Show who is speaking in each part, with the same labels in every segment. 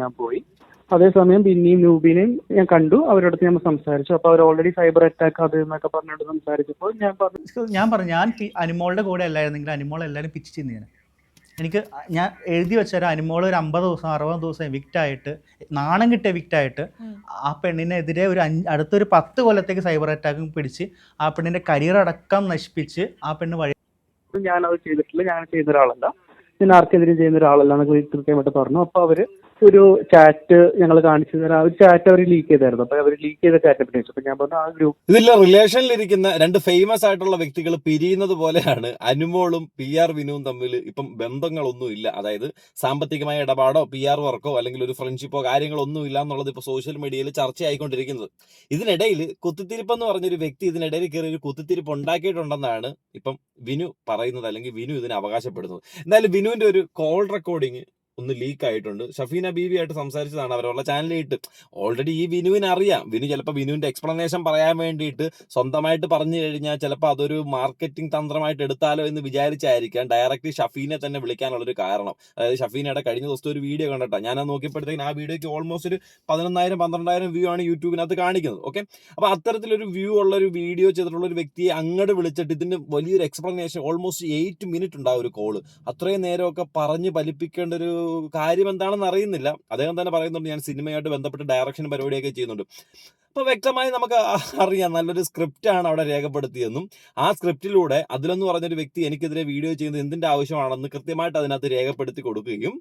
Speaker 1: ഞാൻ പോയി. അതേസമയം പിന്നെയും നൂബിനെയും ഞാൻ കണ്ടു. അവരോട് ഞാൻ സംസാരിച്ചു. അപ്പൊ അവർ ഓൾറെഡി സൈബർ അറ്റാക്ക് അത് എന്നൊക്കെ പറഞ്ഞിട്ട് സംസാരിച്ചപ്പോൾ ഞാൻ പറഞ്ഞു
Speaker 2: ഞാൻ പറഞ്ഞു ഞാൻ അനിമോളുടെ കൂടെ അല്ലായിരുന്നെങ്കിൽ അനുമോൾ എല്ലാവരും പിച്ച് ചെയ്യുന്ന ഞാൻ. എനിക്ക് ഞാൻ എഴുതി വെച്ചാൽ അനുമോൾ ഒരു അമ്പത് ദിവസം അറുപത് ദിവസം എവിക്റ്റ് ആയിട്ട് നാണം കിട്ടിയ എവിക്റ്റ് ആയിട്ട് ആ പെണ്ണിനെതിരെ ഒരു അഞ്ച് അടുത്തൊരു പത്ത് കൊല്ലത്തേക്ക് സൈബർ അറ്റാക്കും പിടിച്ച് ആ പെണ്ണിന്റെ കരിയർ അടക്കം നശിപ്പിച്ച് ആ പെണ്ണ് വഴി
Speaker 1: ഞാൻ അത് ചെയ്തിട്ടില്ല. ഞാൻ ചെയ്ത ഒരാളല്ല. ഞാൻ ആർക്കെതിരെയും ചെയ്യുന്ന ഒരാളല്ല എന്നൊക്കെ കൃത്യമായിട്ട് പറഞ്ഞു. അപ്പൊ അവർ ഒരു ചാറ്റ് ഞങ്ങൾ കാണിച്ചു തരാം. ആ ഒരു ചാറ്റ് അവർ ലീക്ക് ചെയ്തായിരുന്നു. അപ്പൊ അവർ ലീക്ക് ചെയ്ത ചാറ്റ് പറ്റി അപ്പൊ ഞാൻ പറഞ്ഞു ആ ഗ്രൂപ്പ്
Speaker 3: ഇതിലെ റിലേഷനിലിരിക്കുന്ന രണ്ട് ഫേമസ് ആയിട്ടുള്ള വ്യക്തികൾ പിരിയുന്നത് പോലെയാണ് അനുമോളും പി ആർ വിനുവും തമ്മിൽ ഇപ്പം ബന്ധങ്ങളൊന്നും ഇല്ല. അതായത് സാമ്പത്തികമായ ഇടപാടോ പി ആർ വർക്കോ അല്ലെങ്കിൽ ഒരു ഫ്രണ്ട്ഷിപ്പോ കാര്യങ്ങളോ ഒന്നും ഇല്ല എന്നുള്ളത് ഇപ്പൊ സോഷ്യൽ മീഡിയയിൽ ചർച്ചയായിക്കൊണ്ടിരിക്കുന്നത്. ഇതിനിടയിൽ കുത്തിത്തിരിപ്പ് എന്ന് പറഞ്ഞൊരു വ്യക്തി ഇതിനിടയിൽ കയറി ഒരു കുത്തിത്തിരിപ്പ് ഉണ്ടാക്കിയിട്ടുണ്ടെന്നാണ് ഇപ്പം വിനു പറയുന്നത് അല്ലെങ്കിൽ വിനു ഇതിനെ അവകാശപ്പെടുന്നത്. എന്തായാലും വിനുവിന്റെ ഒരു കോൾ റെക്കോർഡിങ് ഒന്ന് ലീക്ക് ആയിട്ടുണ്ട്. ഷഫീന ബീവി ആയിട്ട് സംസാരിച്ചതാണ് അവരുള്ള ചാനലിട്ട് ഓൾറെഡി ഈ വിനുവിന് അറിയാം. വിനു ചിലപ്പോൾ വിനുവിന്റെ എക്സ്പ്ലനേഷൻ പറയാൻ വേണ്ടിയിട്ട് സ്വന്തമായിട്ട് പറഞ്ഞു കഴിഞ്ഞാൽ ചിലപ്പോൾ അതൊരു മാർക്കറ്റിംഗ് തന്ത്രമായിട്ട് എടുത്താലോ എന്ന് വിചാരിച്ചായിരിക്കാം. ഡയറക്റ്റ് ഷഫീനെ തന്നെ വിളിക്കാനുള്ളൊരു കാരണം. അതായത് ഷഫീനയുടെ കഴിഞ്ഞ ദിവസത്തെ ഒരു വീഡിയോ കണ്ടിട്ടാ. ഞാൻ നോക്കിയപ്പോഴത്തേക്കും ആ വീഡിയോക്ക് ഓൾമോസ്റ്റ് ഒരു പതിനൊന്നായിരം പന്ത്രണ്ടായിരം വ്യൂ ആണ് യൂട്യൂബിനകത്ത് കാണിക്കുന്നത്. ഓക്കെ അപ്പോൾ അത്തരത്തിലൊരു വ്യൂ ഉള്ള ഒരു വീഡിയോ ചെയ്തിട്ടുള്ള ഒരു വ്യക്തിയെ അങ്ങോട്ട് വിളിച്ചിട്ട് ഇതിന് വലിയൊരു എക്സ്പ്ലനേഷൻ ഓൾമോസ്റ്റ് എയ്റ്റ് മിനിറ്റ് ഉണ്ടാവും ഒരു കോൾ അത്രയും നേരമൊക്കെ പറഞ്ഞ് ഫലിപ്പിക്കേണ്ട ഒരു കാര്യം എന്താണെന്ന് അറിയുന്നില്ല അദ്ദേഹം തന്നെ പറയുന്നുണ്ട് ഞാൻ സിനിമയായിട്ട് ബന്ധപ്പെട്ട് ഡയറക്ഷൻ പരിപാടിയൊക്കെ ചെയ്യുന്നുണ്ട്. അപ്പോൾ വ്യക്തമായി നമുക്ക് അറിയാം. നല്ലൊരു സ്ക്രിപ്റ്റാണ് അവിടെ രേഖപ്പെടുത്തിയെന്നും ആ സ്ക്രിപ്റ്റിലൂടെ അതിലെന്ന് പറഞ്ഞൊരു വ്യക്തി എനിക്കെതിരെ വീഡിയോ ചെയ്യുന്നത് എന്തിന്റെ ആവശ്യമാണെന്ന് കൃത്യമായിട്ട് അതിനകത്ത് രേഖപ്പെടുത്തി കൊടുക്കുകയും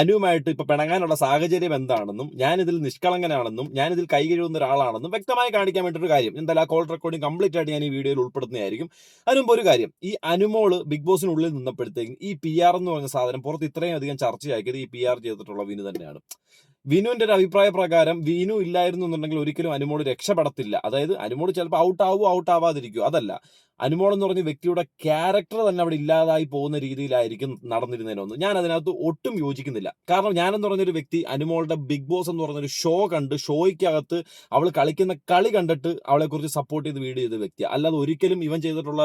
Speaker 3: അനുവുമായിട്ട് ഇപ്പൊ പിണങ്ങാനുള്ള സാഹചര്യം എന്താണെന്നും ഞാൻ ഇതിൽ നിഷ്കളങ്കനാണെന്നും ഞാനിതിൽ കൈ കഴിവുന്ന ഒരാളാണെന്നും വ്യക്തമായി കാണിക്കാൻ വേണ്ടിയിട്ടൊരു കാര്യം. എന്തായാലും ആ കോൾ റെക്കോർഡിംഗ് കംപ്ലീറ്റ് ആയിട്ട് ഞാൻ ഈ വീഡിയോയിൽ ഉൾപ്പെടുത്തുന്നതായിരിക്കും. അതിനുമുമ്പ് ഒരു കാര്യം. ഈ അനുമോൾ ബിഗ് ബോസിനുള്ളിൽ നിന്നപ്പോഴത്തേക്കും ഈ പി ആർ എന്ന് പറഞ്ഞ സാധനം പുറത്ത് ഇത്രയും അധികം ചർച്ചയാക്കിയത് ഈ പി ആർ ചെയ്തിട്ടുള്ള വിനു തന്നെയാണ്. വിനുവിന്റെ ഒരു അഭിപ്രായ പ്രകാരം വിനു ഇല്ലായിരുന്നു എന്നുണ്ടെങ്കിൽ ഒരിക്കലും അനുമോൾ രക്ഷപ്പെടത്തില്ല. അതായത് അനുമോൾ ചിലപ്പോൾ ഔട്ട് ആവുമോ ഔട്ട് ആവാതിരിക്കുമോ അതല്ല. അനുമോൾ എന്ന് പറഞ്ഞ വ്യക്തിയുടെ ക്യാരക്ടർ തന്നെ അവിടെ ഇല്ലാതായി പോകുന്ന രീതിയിലായിരിക്കും നടന്നിരുന്നതിനൊന്നും ഞാൻ അതിനകത്ത് ഒട്ടും യോജിക്കുന്നില്ല. കാരണം ഞാനെന്ന് പറഞ്ഞൊരു വ്യക്തി അനുമോളുടെ ബിഗ് ബോസ് എന്ന് പറഞ്ഞൊരു ഷോ കണ്ട് ഷോയ്ക്കകത്ത് അവൾ കളിക്കുന്ന കളി കണ്ടിട്ട് അവളെ കുറിച്ച് സപ്പോർട്ട് ചെയ്ത് വീഡിയോ ചെയ്ത വ്യക്തി. അല്ലാതെ ഒരിക്കലും ഇവൻ ചെയ്തിട്ടുള്ള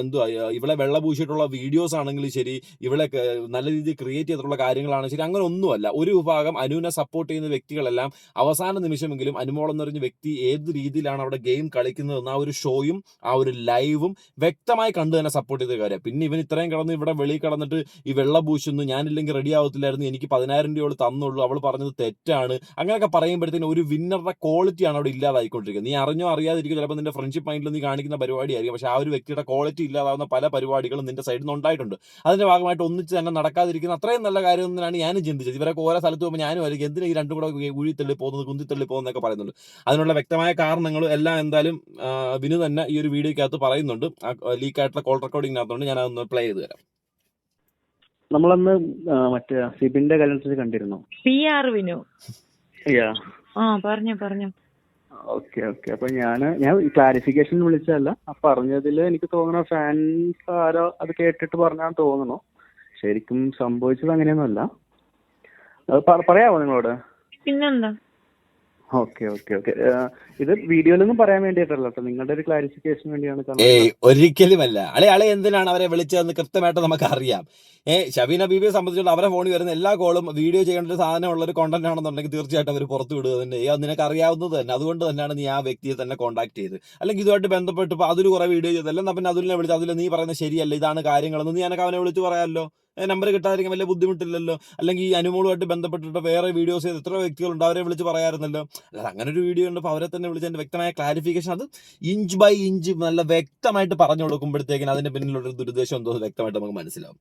Speaker 3: എന്തുവാ ഇവളെ വെള്ളപൂശിയിട്ടുള്ള വീഡിയോസ് ആണെങ്കിലും ശരി ഇവളെ നല്ല രീതിയിൽ ക്രിയേറ്റ് ചെയ്തിട്ടുള്ള കാര്യങ്ങളാണ് ശരി അങ്ങനെ ഒന്നുമല്ല. ഒരു വിഭാഗം അനുവിനെ സപ്പോർട്ട് ചെയ്യുന്ന വ്യക്തികളെല്ലാം അവസാന നിമിഷമെങ്കിലും അനുമോൾ എന്ന് പറഞ്ഞ വ്യക്തി ഏത് രീതിയിലാണ് അവിടെ ഗെയിം കളിക്കുന്നതെന്ന് ആ ഒരു ഷോയും ആ ഒരു ലൈവും വ്യക്തമായി കണ്ടു തന്നെ സപ്പോർട്ട് ചെയ്ത കാര്യം. പിന്നെ ഇവൻ ഇത്രയും കിടന്ന് ഇവിടെ വെളിയിൽ കടന്നിട്ട് ഈ വെള്ള പൂശുന്നു ഞാനില്ലെങ്കിൽ റെഡി ആവത്തില്ലായിരുന്നു എനിക്ക് പതിനായിരം രൂപ തന്നുള്ളൂ അവൾ പറഞ്ഞത് തെറ്റാണ്. അങ്ങനെയൊക്കെ പറയുമ്പോഴത്തേനും ഒരു വിന്നറുടെ ക്വാളിറ്റിയാണ് അവിടെ ഇല്ലാതായിക്കൊണ്ടിരിക്കുന്നത്. നീ അറിഞ്ഞോ അറിയാതിരിക്കും ചിലപ്പോൾ നിന്റെ ഫ്രണ്ട്ഷിപ്പ് മൈൻഡിൽ നീ കാണിക്കുന്ന പരിപാടിയായിരിക്കും. പക്ഷേ ആ ഒരു വ്യക്തിയുടെ ക്വാളിറ്റി ഇല്ലാതാവുന്ന പല പരിപാടികളും നിന്റെ സൈഡിൽ നിന്ന് ഉണ്ടായിട്ടുണ്ട്. അതിന്റെ ഭാഗമായിട്ട് ഒന്നിച്ച് തന്നെ നടക്കാതിരിക്കുന്ന അത്രയും നല്ല കാര്യം തന്നെയാണ് ഞാനും ചിന്തിച്ചത്. ഇവരൊക്കെ ഓരോ സ്ഥലത്ത് പോകുമ്പോൾ ഞാനും ആയിരിക്കും എന്തിനാ ഈ രണ്ടും കൂടെ ഉഴിത്തള്ളി പോകുന്നത് കുന്തിത്തള്ളി പോകുന്നതൊക്കെ പറയുന്നുണ്ട് അതിനുള്ള വ്യക്തമായ കാരണങ്ങൾ എല്ലാം എന്തായാലും വിനു തന്നെ ഈ ഒരു വീഡിയോയ്ക്കകത്ത് പറയുന്നുണ്ട്. ആ ലീക്ക് ആയിട്ടുള്ള കോൾ റെക്കോർഡിങ്ങിനകത്തുണ്ട് ഞാൻ അതൊന്ന് പ്ലേ ചെയ്ത് തരാം.
Speaker 1: നമ്മളന്ന് മറ്റേ സിബിന്റെ കല്യാണത്തിൽ കണ്ടിരുന്നു?
Speaker 4: P R Vinu.
Speaker 1: യാ.
Speaker 4: ആ പറഞ്ഞു പറഞ്ഞു.
Speaker 1: Okay okay. അപ്പൊ ഞാൻ ഞാൻ ക്ലാരിഫിക്കേഷൻ വിളിച്ചതല്ല. ആ പറഞ്ഞതിൽ എനിക്ക് തോന്നണ ഫാൻസ് ആരോ അത് കേട്ടിട്ട് പറഞ്ഞാന്ന് തോന്നുന്നു ശരിക്കും സംഭവിച്ചത് അങ്ങനെയൊന്നുമല്ല. പറയാമോ നിങ്ങളോട്?
Speaker 4: പിന്നെന്താ?
Speaker 1: Okay okay okay. ഇത് വീഡിയോയിലൊന്നും പറയാൻ വേണ്ടിയിട്ടല്ല നിങ്ങളുടെ ഒരു ക്ലാരിഫിക്കേഷൻ വേണ്ടിയാണ്
Speaker 3: ഏയ് ഒരിക്കലുമല്ല. അളെ അളെ എന്തിനാണ് അവരെ വിളിച്ചതെന്ന് കൃത്യമായിട്ട് നമുക്ക് അറിയാം ഏ ഷബീന ബീബിയെ സംബന്ധിച്ചുള്ള അവരെ ഫോണിൽ വരുന്ന എല്ലാ കോളും വീഡിയോ ചെയ്യേണ്ട ഒരു സാധനമുള്ള ഒരു കോണ്ടന്റ് ആണെന്നുണ്ടെങ്കിൽ തീർച്ചയായിട്ടും അവർ പുറത്തു വിടുക തന്നെ. അത് നിനക്ക് അറിയാവുന്നത് തന്നെ. അതുകൊണ്ട് തന്നെയാണ് നീ ആ വ്യക്തിയെ തന്നെ കോൺടാക്ട് ചെയ്ത് അല്ലെങ്കിൽ ഇതുമായിട്ട് ബന്ധപ്പെട്ട് അതിൽ കുറെ വീഡിയോ ചെയ്തല്ല എന്നാൽ പിന്നെ അതിലിനെ വിളിച്ച് അതിൽ നീ പറയുന്നത് ശരിയല്ല? ഇതാണ് കാര്യങ്ങളെന്ന് നീ എനക്ക് അവനെ വിളിച്ച് പറയാമല്ലോ. നമ്പർ കിട്ടാതിരിക്കാൻ വലിയ ബുദ്ധിമുട്ടില്ലല്ലോ? അല്ലെങ്കിൽ ഈ അനുമോളുമായിട്ട് ബന്ധപ്പെട്ടിട്ട് വേറെ വീഡിയോസ് ചെയ്ത് എത്ര വ്യക്തികളുണ്ട് അവരെ വിളിച്ച് പറയാറുണ്ടല്ലോ? അല്ല അങ്ങനെ ഒരു വീഡിയോ ഉണ്ട് അപ്പോൾ അവരെ തന്നെ വിളിച്ച് അതിന്റെ വ്യക്തമായ ക്ലാരിഫിക്കേഷൻ അത് ഇഞ്ച് ബൈ ഇഞ്ച് നല്ല വ്യക്തമായിട്ട് പറഞ്ഞു കൊടുക്കുമ്പോഴത്തേക്കിന് അതിന്റെ പിന്നിലുള്ള ഒരു ദുരുദ്ദേശം എന്തോ വ്യക്തമായിട്ട് നമുക്ക് മനസ്സിലാവും.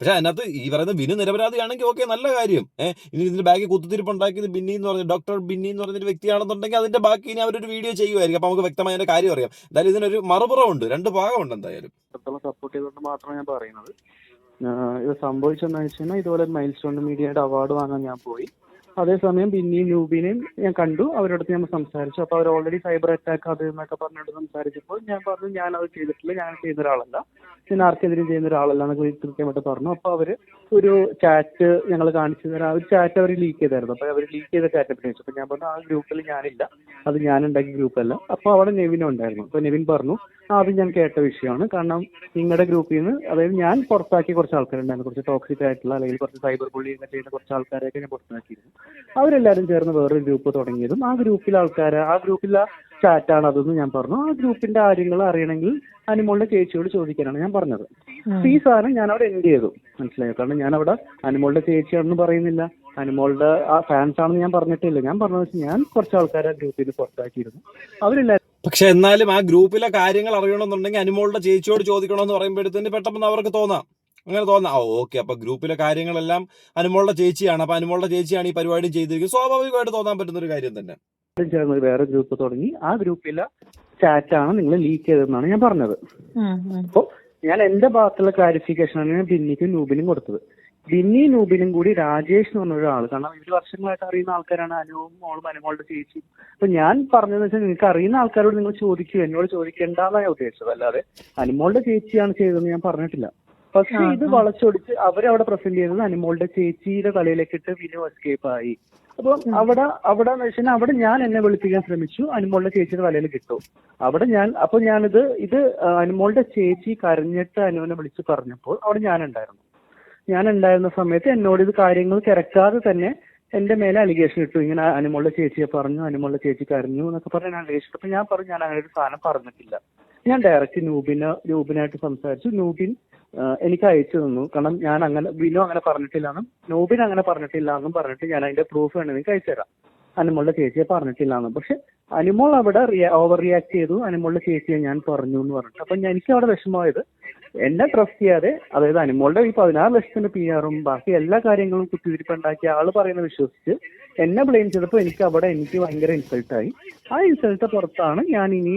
Speaker 3: പക്ഷേ അതിനകത്ത് ഈ പറയുന്ന ബിനു നിരപരാധിയാണെങ്കിൽ ഓക്കെ നല്ല കാര്യം. ഏഹ് ഇനി ഇതിന്റെ ബാക്കി കുത്തിരിപ്പ് ഉണ്ടാക്കിയത് ബിന്നി എന്ന് പറഞ്ഞ ഡോക്ടർ ബിന്നി എന്ന് പറഞ്ഞൊരു വ്യക്തിയാണെന്നുണ്ടെങ്കിൽ അതിന്റെ ബാക്കി ഇനി അവരൊരു വീഡിയോ ചെയ്യുമായിരിക്കും. അപ്പൊ നമുക്ക് വ്യക്തമായ അതിന്റെ കാര്യം അറിയാം. എന്തായാലും ഇതിനൊരു മറുപുറമുണ്ട് രണ്ട് ഭാഗമുണ്ട് എന്തായാലും.
Speaker 1: സപ്പോർട്ട് ചെയ്തുകൊണ്ട് മാത്രമാണ് ഞാൻ പറയുന്നത്. ഇത് സംഭവിച്ചെന്ന് വെച്ച് കഴിഞ്ഞാൽ ഇതുപോലെ മൈൽ സ്റ്റോൺ മീഡിയയുടെ അവാർഡ് വാങ്ങാൻ ഞാൻ പോയി. അതേസമയം പിന്നെയും നൂബിനെയും ഞാൻ കണ്ടു. അവരുടെ അടുത്ത് ഞാൻ സംസാരിച്ചു. അപ്പൊ അവർ ഓൾറെഡി സൈബർ അറ്റാക്ക് അത് എന്നൊക്കെ പറഞ്ഞിട്ട് സംസാരിച്ചപ്പോൾ ഞാൻ പറഞ്ഞു ഞാൻ അത് ചെയ്തിട്ടില്ല. ഞാൻ ചെയ്ത ഒരാളല്ല. ഞാൻ ആർക്കെതിരെയും ചെയ്യുന്ന ഒരാളല്ല എന്നൊക്കെ കൃത്യമായിട്ട് പറഞ്ഞു. അപ്പൊ അവർ ഒരു ചാറ്റ് ഞങ്ങൾ കാണിച്ചു തരാം ഒരു ചാറ്റ് അവർ ലീക്ക് ചെയ്തായിരുന്നു. അപ്പൊ അവർ ലീക്ക് ചെയ്ത ചാറ്റ് പറ്റി അപ്പൊ ഞാൻ പറഞ്ഞു ആ ഗ്രൂപ്പിൽ ഞാനില്ല. അത് ഞാൻ ഉണ്ടാക്കിയ ഗ്രൂപ്പല്ല. അപ്പൊ അവിടെ നെവിനും ഉണ്ടായിരുന്നു. അപ്പൊ നെവിൻ പറഞ്ഞു ആ അത് ഞാൻ കേട്ട വിഷയമാണ്. കാരണം നിങ്ങളുടെ ഗ്രൂപ്പിൽ നിന്ന് അതായത് ഞാൻ പുറത്താക്കി കുറച്ച് ആൾക്കാരുണ്ടായിരുന്നു. കുറച്ച് ടോക്സിക് ആയിട്ടുള്ള അല്ലെങ്കിൽ കുറച്ച് സൈബർ ബുള്ളിങ് ഒക്കെ ചെയ്യുന്ന കുറച്ച് ആൾക്കാരെയൊക്കെ ഞാൻ പുറത്താക്കിയിരുന്നു. അവരെല്ലാവരും ചേർന്ന് വേറൊരു ഗ്രൂപ്പ് തുടങ്ങിയതും ആ ഗ്രൂപ്പിലെ ആൾക്കാരെ ആ ഗ്രൂപ്പിലെ ചാറ്റാണ് അതെന്ന് ഞാൻ പറഞ്ഞു. ആ ഗ്രൂപ്പിന്റെ കാര്യങ്ങൾ അറിയണമെങ്കിൽ അനുമോളുടെ ചേച്ചിയോട് ചോദിക്കാനാണ് ഞാൻ പറഞ്ഞത്. ഈ സാധനം ഞാൻ അവിടെ എൻഡ് ചെയ്തു. മനസ്സിലായോ? കാരണം ഞാൻ അവിടെ അനുമോളുടെ ചേച്ചിയാണെന്ന് പറയുന്നില്ല. അനുമോളുടെ ആ ഫാൻസ് ആണെന്ന് ഞാൻ പറഞ്ഞിട്ടില്ല. ഞാൻ പറഞ്ഞത് ഞാൻ കുറച്ച് ആൾക്കാരെ ആ ഗ്രൂപ്പിൽ നിന്ന് പുറത്താക്കിയിരുന്നു. അവരെല്ലാവരും
Speaker 3: പക്ഷെ എന്നാലും ആ ഗ്രൂപ്പിലെ കാര്യങ്ങൾ അറിയണമെന്നുണ്ടെങ്കിൽ അനുമോളുടെ ചേച്ചിയോട് ചോദിക്കണമെന്ന് പറയുമ്പോഴത്തേന് പെട്ടെന്ന് അവർക്ക് തോന്നാം. അങ്ങനെ തോന്നാം. ആ ഓക്കെ. അപ്പൊ ഗ്രൂപ്പിലെ കാര്യങ്ങളെല്ലാം അനുമോളുടെ ചേച്ചിയാണ്. അപ്പൊ അനുമോളുടെ ചേച്ചിയാണ് ഈ പരിപാടി ചെയ്തിരിക്കുന്നത്. സ്വാഭാവികമായിട്ട് തോന്നാൻ പറ്റുന്ന ഒരു കാര്യം തന്നെ.
Speaker 1: ചേർന്ന് വേറെ ഗ്രൂപ്പ് തുടങ്ങി ആ ഗ്രൂപ്പിലെ ചാറ്റാണ് നിങ്ങൾ ലീക്ക് ചെയ്തതെന്നാണ് ഞാൻ പറഞ്ഞത്. അപ്പോൾ ഞാൻ എന്റെ ഭാഗത്തുള്ള ക്ലാരിഫിക്കേഷനാണ് ഞാൻ ബിന്നിക്കും നൂബിനും കൊടുത്തത്. ബിന്നി നൂബിനും കൂടി രാജേഷ് എന്ന് പറഞ്ഞ ഒരാൾ കാരണം ഇവർ വർഷങ്ങളായിട്ട് അറിയുന്ന ആൾക്കാരാണ്. അനുവും മോളും അനുമോളുടെ ചേച്ചി. അപ്പൊ ഞാൻ പറഞ്ഞതെന്ന് വെച്ചാൽ നിങ്ങൾക്ക് അറിയുന്ന ആൾക്കാരോട് നിങ്ങൾ ചോദിക്കൂ. എന്നോട് ചോദിക്കേണ്ടെന്നാണ് ഞാൻ ഉദ്ദേശിച്ചത്. അല്ലാതെ അനുമോളുടെ ചേച്ചിയാണ് ചെയ്തതെന്ന് ഞാൻ പറഞ്ഞിട്ടില്ല. പക്ഷെ ഇത്. വളച്ചൊടിച്ച് അവരവിടെ പ്രസന്റ് ചെയ്തത് അനുമോളുടെ ചേച്ചിയുടെ തലയിലേക്ക് ഇട്ട് വിനു എസ്കേപ്പ് ആയി. അപ്പൊ അവിടെ അവിടെ എന്ന് വെച്ചാൽ അവിടെ ഞാൻ എന്നെ വിളിപ്പിക്കാൻ ശ്രമിച്ചു. അനുമോളുടെ ചേച്ചിയുടെ തലയിൽ കിട്ടും. അവിടെ ഞാൻ അപ്പൊ ഞാനിത് ഇത് അനുമോളുടെ ചേച്ചി കരഞ്ഞിട്ട് അനുവിനെ വിളിച്ച് പറഞ്ഞപ്പോൾ അവിടെ ഞാൻ ഉണ്ടായിരുന്നു ഞാൻ ഉണ്ടായിരുന്ന സമയത്ത് എന്നോട് ഇത് കാര്യങ്ങൾ കിടക്കാതെ തന്നെ എന്റെ മേലെ അലിഗേഷൻ ഇട്ടു. ഇങ്ങനെ അനുമോളുടെ ചേച്ചിയെ പറഞ്ഞു അനുമോളുടെ ചേച്ചി കരഞ്ഞു എന്നൊക്കെ പറഞ്ഞ് അലിഗേഷൻ അപ്പൊ ഞാൻ പറഞ്ഞു ഞാൻ അങ്ങനെ ഒരു സാധനം പറഞ്ഞിട്ടില്ല. ഞാൻ ഡയറക്റ്റ് നൂബിന് നൂബിനായിട്ട് സംസാരിച്ചു. നൂബിൻ എനിക്ക് അയച്ചു തന്നു. കാരണം ഞാൻ അങ്ങനെ വിനു അങ്ങനെ പറഞ്ഞിട്ടില്ല എന്നും നോബിൻ അങ്ങനെ പറഞ്ഞിട്ടില്ല എന്നും പറഞ്ഞിട്ട് ഞാൻ അതിന്റെ പ്രൂഫ് വേണമെങ്കിൽ നിങ്ങൾക്ക് അയച്ചു തരാം. അനുമോളുടെ ചേച്ചിയെ പറഞ്ഞിട്ടില്ല പക്ഷെ അനുമോൾ അവിടെ ഓവർ റിയാക്ട് ചെയ്തു. അനുമോളുടെ ചേച്ചിയെ ഞാൻ പറഞ്ഞു എന്ന് പറഞ്ഞിട്ട്. അപ്പൊ എനിക്ക് അവിടെ വിഷമമായത് എന്നെ ട്രസ്റ്റ് ചെയ്യാതെ അതായത് അനുമോളുടെ ഈ പതിനാറ് ലക്ഷത്തിന്റെ പി ആറും ബാക്കി എല്ലാ കാര്യങ്ങളും കുത്തിതിരിപ്പുണ്ടാക്കിയ ആൾ പറയുന്നത് വിശ്വസിച്ച് എന്നെ ബ്ലെയിം ചെയ്തപ്പോൾ എനിക്ക് അവിടെ എനിക്ക് ഭയങ്കര ഇൻസൾട്ടായി ആ ഇൻസൾട്ട് പുറത്താണ് ഞാൻ ഇനി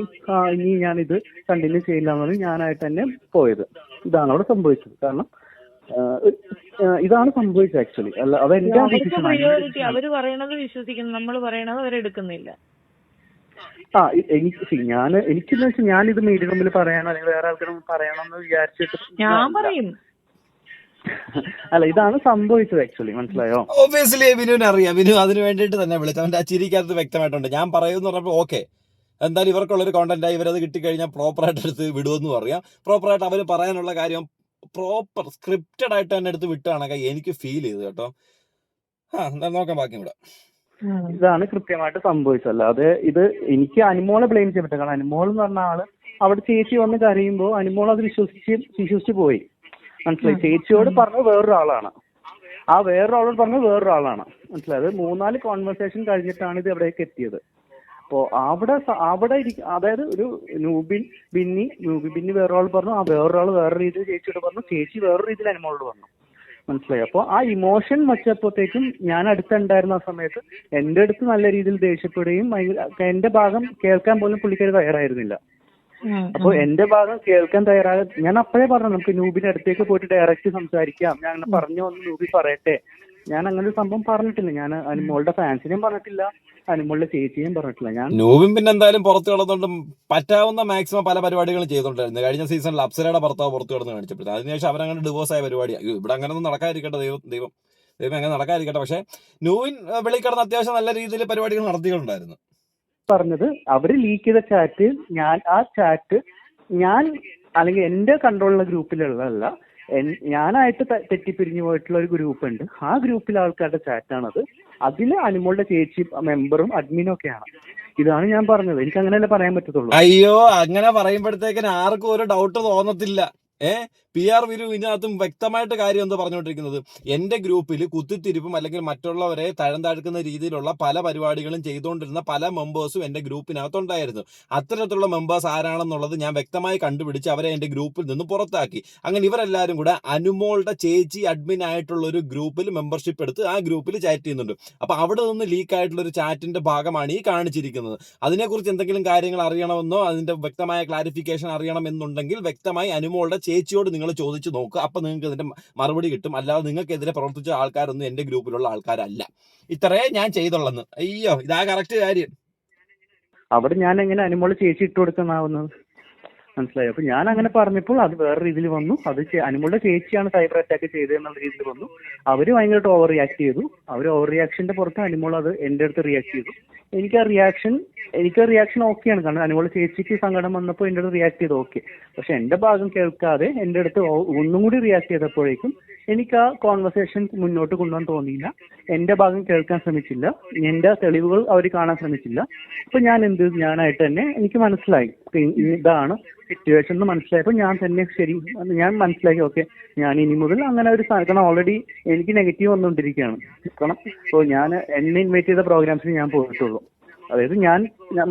Speaker 1: ഇനി ഞാൻ ഇത് കണ്ടിന്യൂ ചെയ്യില്ല എന്നാണ് ഞാനായിട്ട് തന്നെ പോയത്. ഇതാണ് അവിടെ സംഭവിച്ചത്. കാരണം ഇതാണ് സംഭവിച്ചത് ആക്ച്വലി അല്ല അതെന്റെ
Speaker 4: പ്രയോറിറ്റി അവർ പറയണത് വിശ്വസിക്കുന്നു. നമ്മൾ പറയണത് അവരെടുക്കുന്നില്ല
Speaker 1: ആ എനിക്ക് ഞാൻ എനിക്കെന്ന് വെച്ചാൽ ഞാൻ ഇത് മീഡിയ റൂമിൽ പറയണോ? അല്ലെങ്കിൽ വേറെ ആൾക്കാരും പറയണമെന്ന് വിചാരിച്ചിട്ട്
Speaker 4: ഞാൻ
Speaker 1: അല്ല.
Speaker 4: പറയും.
Speaker 1: അല്ല ഇതാണ് സംഭവിച്ചത് ആക്ച്വലി മനസ്സിലായോ?
Speaker 3: ഓബിയസ്ലി വിനുവിന് അറിയാം. വിനു അതിന് വേണ്ടിയിട്ട് തന്നെ വിളിച്ചു അവന്റെ അച്ചിരിക്കാത്തത് ചിരിക്കകത്ത് വ്യക്തമായിട്ടുണ്ട്. ഞാൻ പറയുമെന്ന് പറഞ്ഞപ്പോൾ ഓക്കെ എന്തായാലും ഇവർക്കുള്ളൊരു കോണ്ടന്റായി ഇവരത് കിട്ടിക്കഴിഞ്ഞാൽ പ്രോപ്പറായിട്ട് എടുത്ത് വിടുമെന്ന് പറയാം പ്രോപ്പറായിട്ട് അവർ പറയാനുള്ള കാര്യം പ്രോപ്പർ സ്ക്രിപ്റ്റഡ് ആയിട്ട് തന്നെ എടുത്ത് വിട്ടാണൊക്കെ എനിക്ക് ഫീൽ ചെയ്തു കേട്ടോ. ആ എന്താ നോക്കാം ബാക്കി ഇവിടെ.
Speaker 1: ഇതാണ് കൃത്യമായിട്ട് സംഭവിച്ചത്. അല്ലാതെ ഇത് എനിക്ക് അനുമോളെ ബ്ലെയിം ചെയ്യാൻ പറ്റില്ല കാരണം അനുമോൾ എന്ന് പറഞ്ഞ ആൾ അവിടെ ചേച്ചി വന്ന് കരയുമ്പോൾ അനുമോൾ അത് വിശ്വസിച്ച് വിശ്വസിച്ച് പോയി. മനസ്സിലായി? ചേച്ചിയോട് പറഞ്ഞത് വേറൊരാളാണ്. ആ വേറൊരാളോട് പറഞ്ഞത് വേറൊരാളാണ്. മനസ്സിലായത് മൂന്നാൽ കോൺവെർസേഷൻ കഴിഞ്ഞിട്ടാണ് ഇത് എവിടേക്ക് എത്തിയത്. അപ്പോ അവിടെ അവിടെ ഇരിക്ക- അതായത് ഒരു നൂബിൻ ബിന്നി നൂബിൻ ബിന്നി വേറൊരാൾ പറഞ്ഞു ആ വേറൊരാൾ വേറെ രീതിയിൽ ചേച്ചിയോട് പറഞ്ഞു ചേച്ചി വേറൊരു രീതിയിൽ അനുമോളോട് പറഞ്ഞു. മനസ്സിലായി? അപ്പൊ ആ ഇമോഷൻ വച്ചപ്പോഴത്തേക്കും ഞാൻ അടുത്തുണ്ടായിരുന്ന ആ സമയത്ത് എന്റെ അടുത്ത് നല്ല രീതിയിൽ ദേഷ്യപ്പെടുകയും എന്റെ ഭാഗം കേൾക്കാൻ പോലും പുള്ളിക്കാർ തയ്യാറായിരുന്നില്ല. അപ്പൊ എന്റെ ഭാഗം കേൾക്കാൻ തയ്യാറായ ഞാൻ അപ്പോഴേ പറഞ്ഞു നമുക്ക് നൂബിന്റെ അടുത്തേക്ക് പോയിട്ട് ഡയറക്റ്റ് സംസാരിക്കാം. ഞാൻ അങ്ങനെ പറഞ്ഞു വന്ന് നൂബി പറയട്ടെ. ഞാൻ അങ്ങനെ ഒരു സംഭവം പറഞ്ഞിട്ടില്ല. ഞാൻ അനുമോളുടെ ഫാൻസിനെയും പറഞ്ഞിട്ടില്ല. അനുമോളുടെ ചേച്ചിയെയും പറഞ്ഞിട്ടില്ല. ഞാൻ
Speaker 3: നോവിൻ പിന്നെ എന്തായാലും പുറത്ത് കിടന്നുകൊണ്ടും പറ്റാവുന്ന മാക്സിമം പല പരിപാടികളും ചെയ്തോണ്ടായിരുന്നു കഴിഞ്ഞ സീസണിൽ അപ്സരയുടെ ഭർത്താവ് പുറത്തു കിടന്ന് കാണിച്ചപ്പോഴത്തെ അതിനുശേഷം അവരങ്ങനെ ഡിവോഴ്സ് ആയ പരിപാടിയാണ് ഇവിടെ അങ്ങനെ ഒന്നും നടക്കാതിരിക്കട്ടെ ദൈവം ദൈവം. ദൈവം അങ്ങനെ നടക്കാതിരിക്കട്ടെ. പക്ഷെ നോവിൻ കിടന്ന് അത്യാവശ്യം നല്ല രീതിയിൽ പരിപാടികൾ നടത്തിയിട്ടുണ്ടായിരുന്നു.
Speaker 1: പറഞ്ഞത് അവർ ലീക്ക് ചെയ്ത ചാറ്റ് ഞാൻ ആ ചാറ്റ് ഞാൻ അല്ലെങ്കിൽ എന്റെ കൺട്രോളിലുള്ള ഗ്രൂപ്പിലുള്ളതല്ല ഞാനായിട്ട് തെറ്റിപ്പിരിഞ്ഞു പോയിട്ടുള്ള ഒരു ഗ്രൂപ്പ് ഉണ്ട് ആ ഗ്രൂപ്പിലെ ആൾക്കാരുടെ ചാറ്റാണത്. അതിൽ അനുമോളുടെ ചേച്ചി മെമ്പറും അഡ്മിനും ഒക്കെയാണ്. ഇതാണ് ഞാൻ പറഞ്ഞത്. എനിക്ക് അങ്ങനെയല്ലേ പറയാൻ പറ്റത്തുള്ളൂ.
Speaker 3: അയ്യോ അങ്ങനെ പറയുമ്പോഴത്തേക്കിന് ആർക്കും ഒരു ഡൗട്ട് തോന്നത്തില്ല. ഏ? പി ആർ വിരു ഇതിനകത്തും വ്യക്തമായിട്ട് കാര്യം എന്താ പറഞ്ഞുകൊണ്ടിരിക്കുന്നത്? എന്റെ ഗ്രൂപ്പിൽ കുത്തിത്തിരിപ്പും അല്ലെങ്കിൽ മറ്റുള്ളവരെ തഴം താഴ്ക്കുന്ന രീതിയിലുള്ള പല പരിപാടികളും ചെയ്തുകൊണ്ടിരുന്ന പല മെമ്പേഴ്സും എന്റെ ഗ്രൂപ്പിനകത്തുണ്ടായിരുന്നു. അത്തരത്തിലുള്ള മെമ്പേഴ്സ് ആരാണെന്നുള്ളത് ഞാൻ വ്യക്തമായി കണ്ടുപിടിച്ച് അവരെ എന്റെ ഗ്രൂപ്പിൽ നിന്ന് പുറത്താക്കി. അങ്ങനെ ഇവരെല്ലാവരും കൂടെ അനുമോളുടെ ചേച്ചി അഡ്മിൻ ആയിട്ടുള്ള ഒരു ഗ്രൂപ്പിൽ മെമ്പർഷിപ്പ് എടുത്ത് ആ ഗ്രൂപ്പിൽ ചാറ്റ് ചെയ്യുന്നുണ്ട്. അപ്പൊ അവിടെ നിന്ന് ലീക്ക് ആയിട്ടുള്ള ഒരു ചാറ്റിന്റെ ഭാഗമാണ് ഈ കാണിച്ചിരിക്കുന്നത്. അതിനെക്കുറിച്ച് എന്തെങ്കിലും കാര്യങ്ങൾ അറിയണമെന്നോ അതിന്റെ വ്യക്തമായ ക്ലാരിഫിക്കേഷൻ അറിയണമെന്നുണ്ടെങ്കിൽ വ്യക്തമായി അനുമോളുടെ ചേച്ചിയോട് നിങ്ങൾ ചോദിച്ചു നോക്കുക അപ്പം നിങ്ങൾക്ക് ഇതിന്റെ മറുപടി കിട്ടും. അല്ലാതെ നിങ്ങൾക്കെതിരെ പ്രവർത്തിച്ച ആൾക്കാരൊന്നും എന്റെ ഗ്രൂപ്പിലുള്ള ആൾക്കാരല്ല. ഇത്രേ ഞാൻ ചെയ്തുള്ളന്ന്. അയ്യോ ഇതാ കറക്റ്റ് കാര്യം.
Speaker 1: അവിടെ ഞാൻ എങ്ങനെ അനുമോൾ ചേച്ചി ഇട്ട് കൊടുക്കുന്നാവുന്നത് മനസ്സിലായി? അപ്പൊ ഞാൻ അങ്ങനെ പറഞ്ഞപ്പോൾ അത് വേറെ രീതിയിൽ വന്നു. അത് അനുമോളുടെ ചേച്ചിയാണ് സൈബർ അറ്റാക്ക് ചെയ്തത് എന്നുള്ള രീതിയിൽ വന്നു. അവർ ഭയങ്കരമായിട്ട് ഓവർ റിയാക്ട് ചെയ്തു. അവർ ഓവർ റിയാക്ഷന്റെ പുറത്ത് അനുമോൾ അത് എന്റെ അടുത്ത് റിയാക്ട് ചെയ്തു. എനിക്ക് ആ റിയാക്ഷൻ എനിക്ക് റിയാക്ഷൻ ഓക്കെയാണ് കാരണം അനുമോളുടെ ചേച്ചിക്ക് സങ്കടം വന്നപ്പോൾ എന്റെ അടുത്ത് റിയാക്ട് ചെയ്ത് ഓക്കെ പക്ഷെ എന്റെ ഭാഗം കേൾക്കാതെ എന്റെ അടുത്ത് ഒന്നും കൂടി റിയാക്ട് ചെയ്തപ്പോഴേക്കും എനിക്ക് ആ കോൺവെർസേഷൻ മുന്നോട്ട് കൊണ്ടുപോകാൻ തോന്നിയില്ല. എന്റെ ഭാഗം കേൾക്കാൻ ശ്രമിച്ചില്ല. എന്റെ തെളിവുകൾ അവർ കാണാൻ ശ്രമിച്ചില്ല. അപ്പൊ ഞാൻ എന്ത്? ഞാനായിട്ട് തന്നെ എനിക്ക് മനസ്സിലായി. ഇതാണ് സിറ്റുവേഷൻ എന്ന് മനസ്സിലായപ്പോൾ ഞാൻ തന്നെ ശരി ഞാൻ മനസ്സിലാക്കി ഓക്കെ ഞാൻ ഇനി മുതൽ അങ്ങനെ ഒരു സാധനം ഓൾറെഡി എനിക്ക് നെഗറ്റീവ് വന്നുകൊണ്ടിരിക്കുകയാണ്. കാരണം ഇപ്പോൾ ഞാൻ എന്നെ ഇൻവൈറ്റ് ചെയ്ത പ്രോഗ്രാംസിന് ഞാൻ പോയിട്ടുള്ളൂ. അതായത് ഞാൻ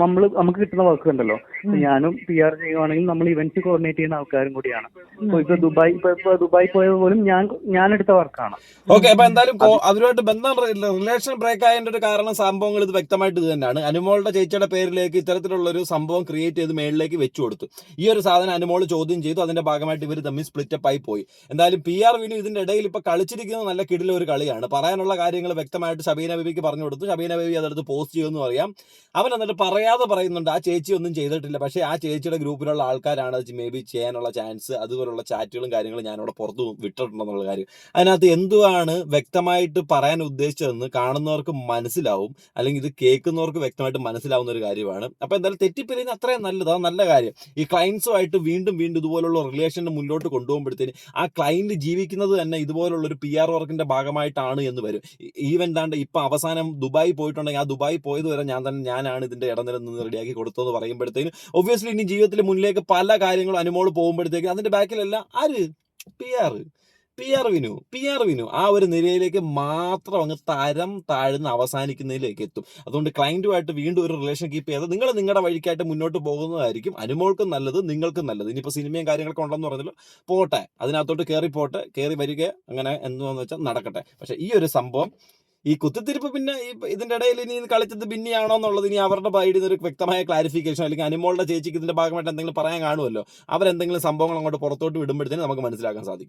Speaker 1: നമ്മൾ നമുക്ക് കിട്ടുന്ന വർക്ക് ഉണ്ടല്ലോ. ഇപ്പൊ ഞാനും പി ആർ ചെയ്യുവാണെങ്കിൽ നമ്മൾ ഇവന്റ്സ് കോർഡിനേറ്റ് ചെയ്യുന്ന ആൾക്കാരും കൂടിയാണ്. ഇപ്പൊ ഇപ്പൊ ദുബായ് ഇപ്പൊ ഇപ്പൊ ദുബായ് പോയത് പോലും ഞാൻ ഞാൻ എടുത്ത വർക്കാണ്
Speaker 3: ഓക്കെ അപ്പൊ എന്തായാലും അവരുമായിട്ട് ബന്ധം റിലേഷൻ ബ്രേക്ക് ആയതിന്റെ ഒരു കാരണം സംഭവങ്ങൾ ഇത് വ്യക്തമായിട്ട് ഇത് തന്നെയാണ്. അനുമോളുടെ ചേച്ചിയുടെ പേരിലേക്ക് ഇത്തരത്തിലുള്ള ഒരു സംഭവം ക്രിയേറ്റ് ചെയ്ത് മേളിലേക്ക് വെച്ചു കൊടുത്തു. ഈ ഒരു സാധനം അനുമോൾ ചോദ്യം ചെയ്തു. അതിന്റെ ഭാഗമായിട്ട് ഇവർ തമ്മിൽ സ്പ്ലിറ്റപ്പ് ആയി പോയി. എന്തായാലും പി ആർ വിനു ഇതിന്റെ ഇടയിൽ ഇപ്പൊ കളിച്ചിരിക്കുന്ന നല്ല കിടിലൊരു കളിയാണ്. പറയാനുള്ള കാര്യങ്ങൾ വ്യക്തമായിട്ട് ഷബീന ബേബിക്ക് പറഞ്ഞു കൊടുത്തു. ഷബീന ബേബി അതെടുത്ത് പോസ്റ്റ് ചെയ്യുമെന്ന് അറിയാം അവൻ എന്നിട്ട് പറയാതെ പറയുന്നുണ്ട് ആ ചേച്ചി ഒന്നും ചെയ്തിട്ടില്ല. പക്ഷേ ആ ചേച്ചിയുടെ ഗ്രൂപ്പിലുള്ള ആൾക്കാരാണ്. മേ ബി ചെയ്യാനുള്ള ചാൻസ് അതുപോലുള്ള ചാറ്റുകളും കാര്യങ്ങളും ഞാനവിടെ പുറത്ത് വിട്ടിട്ടുണ്ടെന്നുള്ള കാര്യം. അതിനകത്ത് എന്തുവാണ് വ്യക്തമായിട്ട് പറയാൻ ഉദ്ദേശിച്ചതെന്ന് കാണുന്നവർക്ക് മനസ്സിലാവും. അല്ലെങ്കിൽ ഇത് കേൾക്കുന്നവർക്ക് വ്യക്തമായിട്ട് മനസ്സിലാവുന്ന ഒരു കാര്യമാണ്. അപ്പോൾ എന്തായാലും തെറ്റിപ്പിരിയുന്ന അത്രയും നല്ലത്. അത് നല്ല കാര്യം. ഈ ക്ലയൻസുമായിട്ട് വീണ്ടും വീണ്ടും ഇതുപോലുള്ള റിലേഷൻ മുന്നോട്ട് കൊണ്ടുപോകുമ്പോഴത്തേന് ആ ക്ലയന്റ് ജീവിക്കുന്നത് തന്നെ ഇതുപോലുള്ള ഒരു പി ആർ വർക്കിന്റെ ഭാഗമായിട്ടാണ് എന്ന് വരും. ഈവൻ താണ്ട് ഇപ്പം അവസാനം ദുബായി പോയിട്ടുണ്ടെങ്കിൽ ആ ദുബായി പോയത് വരെ ഞാൻ തന്നെ ഞാനാണ് ഇതിന്റെ ഇടനില നിന്ന് റെഡിയാക്കി കൊടുത്തതെന്ന് പറയുമ്പോഴത്തേക്കും ഒബ്വിയസ്ലി ഇനി ജീവിതത്തിൽ മുന്നിലേക്ക് പല കാര്യങ്ങളും അനുമോൾ പോകുമ്പോഴത്തേക്കും അതിന്റെ ബാക്കിലല്ല ആര്? P R P R Vinu. P R Vinu. ആ ഒരു നിലയിലേക്ക് മാത്രം അങ്ങ് തരം താഴ്ന്ന് അവസാനിക്കുന്നതിലേക്ക് എത്തും. അതുകൊണ്ട് ക്ലയന്റുമായിട്ട് വീണ്ടും ഒരു റിലേഷൻ കീപ്പ് ചെയ്ത് നിങ്ങൾ നിങ്ങളുടെ വഴിക്കായിട്ട് മുന്നോട്ട് പോകുന്നതായിരിക്കും. അനുമോൾക്കും നല്ലത് നിങ്ങൾക്കും നല്ലത്. ഇനിയിപ്പോൾ സിനിമയും കാര്യങ്ങളൊക്കെ ഉണ്ടെന്ന് പറഞ്ഞല്ലോ. പോട്ടെ. അതിനകത്തോട്ട് കയറി പോട്ടെ. കയറി വരിക. അങ്ങനെ എന്താണെന്ന് വെച്ചാൽ നടക്കട്ടെ. പക്ഷേ ഈ ഒരു സംഭവം ഈ കുത്തിത്തിരിപ്പ് പിന്നെ ഈ ഇതിന്റെ ഇടയിൽ ഇനി കളിച്ചത് ബിന്നിയാണോ എന്നുള്ളത് ഇനി അവരുടെ സൈഡിൽ ഒരു വ്യക്തമായ ക്ലാരിഫിക്കേഷൻ അല്ലെങ്കിൽ അനിമോളുടെ ചേച്ചിക്ക് ഇതിന്റെ ഭാഗമായിട്ട് എന്തെങ്കിലും പറയാൻ കാണുമല്ലോ. അവരെന്തെങ്കിലും സംഭവങ്ങൾ അങ്ങോട്ട് പുറത്തോട്ട് വിടുമ്പോഴത്തേനും നമുക്ക് മനസ്സിലാക്കാൻ സാധിക്കും.